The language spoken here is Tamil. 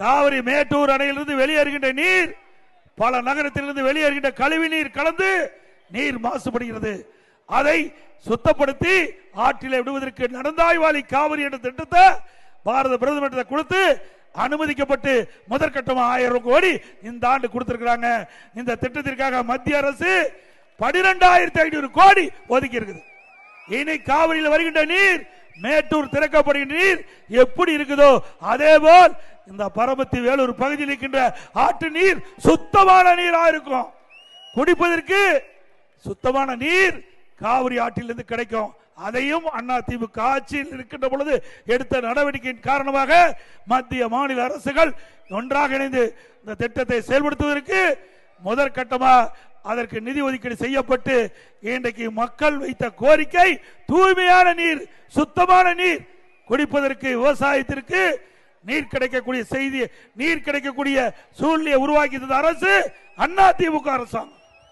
காவிரி மேட்டூர் அணையிலிருந்து வெளியேறுகின்ற நீர் பல நகரத்திலிருந்து வெளியேறுகின்ற கழிவு நீர் கலந்து நீர் மாசுபடுகிறது. அதை சுத்தப்படுத்தி ஆற்றில விடுவதற்கு நடந்தாய்வாளி காவிரி என்ற திட்டத்தை பாரத பிரதமர் கொடுத்து அனுமதிக்கப்பட்டு முதற்கட்டமாக ஆயிரம் கோடி இந்த ஆண்டு கொடுத்திருக்கிறாங்க. இந்த திட்டத்திற்காக மத்திய அரசு பனிரெண்டாயிரத்தி ஐநூறு கோடி ஒதுக்கி இருக்குது. இனி காவிரியில் வருகின்ற நீர் மேட்டூர் திறக்கப்படுகின்ற நீர் எப்படி இருக்குதோ அதே போல் இந்த பரமத்தி வேலூர் பகுதியில் இருக்கின்ற ஆற்று நீர் சுத்தமான நீரா இருக்கும். குடிப்பதற்கு சுத்தமான நீர் காவிரி ஆற்றிலிருந்து கிடைக்கும். அதையும் அண்ணா திமுக ஆட்சியில் இருக்கின்ற பொழுது எடுத்த நடவடிக்கையின் காரணமாக மத்திய மாநில அரசுகள் ஒன்றாக இணைந்து இந்த திட்டத்தை செயல்படுத்துவதற்கு முதற்கட்டமா அதற்கு நிதி ஒதுக்கீடு செய்யப்பட்டு இன்றைக்கு மக்கள் வைத்த கோரிக்கை தூய்மையான நீர் சுத்தமான நீர் குடிப்பதற்கு விவசாயத்திற்கு நீர் கிடைக்கக்கூடிய செய்தி நீர் கிடைக்கக்கூடிய சூழ்நிலையை உருவாக்கி அரசு அண்ணா திமுக அரசாங்கம்.